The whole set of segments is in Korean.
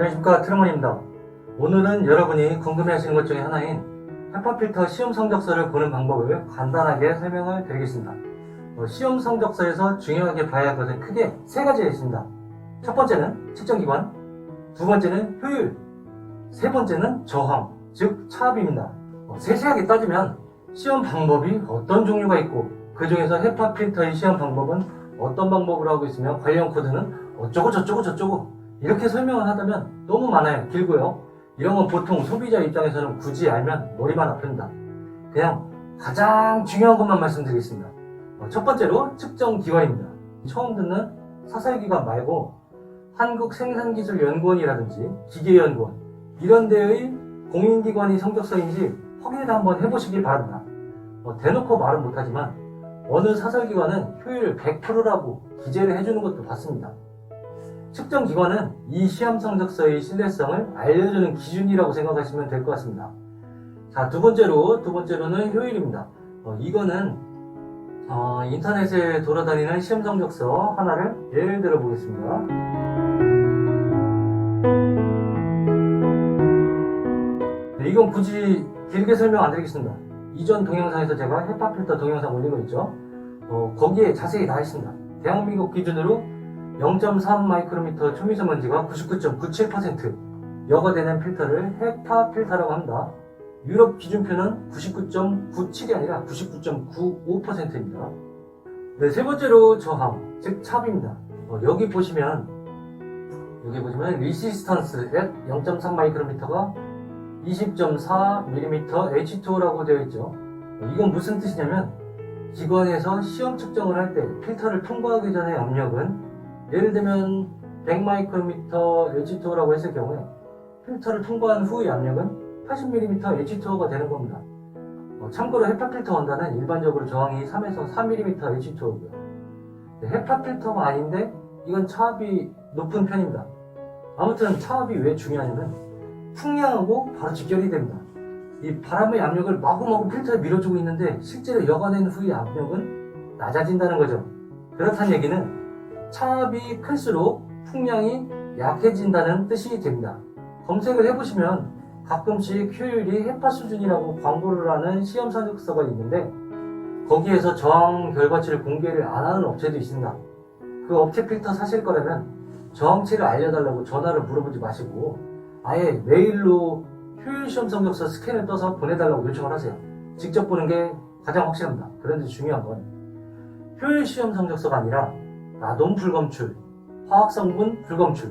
안녕하십니까 트루먼입니다. 오늘은 여러분이 궁금해하시는 것 중에 하나인 헤파 필터 시험 성적서를 보는 방법을 간단하게 설명을 드리겠습니다. 어, 시험 성적서에서 중요하게 봐야 할 것은 크게 세 가지가 있습니다. 첫 번째는 측정기관, 두 번째는 효율, 세 번째는 저항, 즉 차압입니다. 어, 세세하게 따지면 시험 방법이 어떤 종류가 있고 그 중에서 헤파 필터의 시험 방법은 어떤 방법으로 하고 있으며 관련 코드는 어쩌고 저쩌고 저쩌고 이렇게 설명을 하다면 너무 많아요. 길고요. 이런 건 보통 소비자 입장에서는 굳이 알면 머리만 아픕니다. 그냥 가장 중요한 것만 말씀드리겠습니다. 어, 첫 번째로 측정 기관입니다. 처음 듣는 사설기관 말고 한국생산기술연구원이라든지 기계연구원 이런 데의 공인기관이 성적서인지 확인을 한번 해보시길 바랍니다. 어, 대놓고 말은 못하지만 어느 사설기관은 효율 100%라고 기재를 해주는 것도 봤습니다. 측정 기관은 이 시험 성적서의 신뢰성을 알려주는 기준이라고 생각하시면 될 것 같습니다. 자, 두 번째로, 두 번째로는 효율입니다. 어, 이거는, 어, 인터넷에 돌아다니는 시험 성적서 하나를 예를 들어 보겠습니다. 네, 이건 굳이 길게 설명 안 드리겠습니다. 이전 동영상에서 제가 헤파 필터 동영상 올린 거 있죠? 어, 거기에 자세히 나와 있습니다. 대한민국 기준으로 0.3 마이크로미터 초미세먼지가 99.97% 여과되는 필터를 헤파 필터라고 합니다. 유럽 기준표는 99.97이 아니라 99.95%입니다. 네, 세 번째로 저항, 즉 차비입니다. 어, 여기 보시면 여기 보시면 리시스턴스 at 0.3 마이크로미터가 20.4mm H2O라고 되어 있죠. 어, 이건 무슨 뜻이냐면 기관에서 시험 측정을 할 때 필터를 통과하기 전에 압력은 예를 들면 100마이크로미터 H2O라고 했을 경우에 필터를 통과한 후의 압력은 80mm H2O가 되는 겁니다. 어, 참고로 헤파 필터 원단은 일반적으로 저항이 3에서 4mm H2O고요. 헤파 필터가 아닌데 이건 차압이 높은 편입니다. 아무튼 차압이 왜 중요하냐면 풍량하고 바로 직결이 됩니다. 이 바람의 압력을 마구마구 필터에 밀어주고 있는데 실제로 여과된 후의 압력은 낮아진다는 거죠. 그렇다는 얘기는 차압이 클수록 풍량이 약해진다는 뜻이 됩니다. 검색을 해보시면 가끔씩 효율이 헤파 수준이라고 광고를 하는 시험 사적서가 있는데 거기에서 저항 결과치를 공개를 안 하는 업체도 있습니다. 그 업체 필터 사실 거라면 저항치를 알려달라고 전화를 물어보지 마시고 아예 메일로 효율 시험 성적서 스캔을 떠서 보내달라고 요청을 하세요. 직접 보는 게 가장 확실합니다. 그런데 중요한 건 효율 시험 성적서가 아니라 나동 불검출, 화학성분 불검출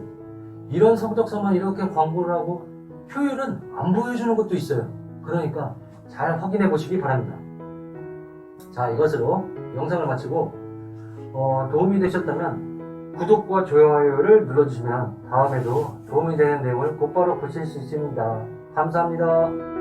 이런 성적서만 이렇게 광고를 하고 효율은 안 보여주는 것도 있어요. 그러니까 잘 확인해 보시기 바랍니다. 자 이것으로 영상을 마치고 어, 도움이 되셨다면 구독과 좋아요를 눌러주시면 다음에도 도움이 되는 내용을 곧바로 보실 수 있습니다. 감사합니다.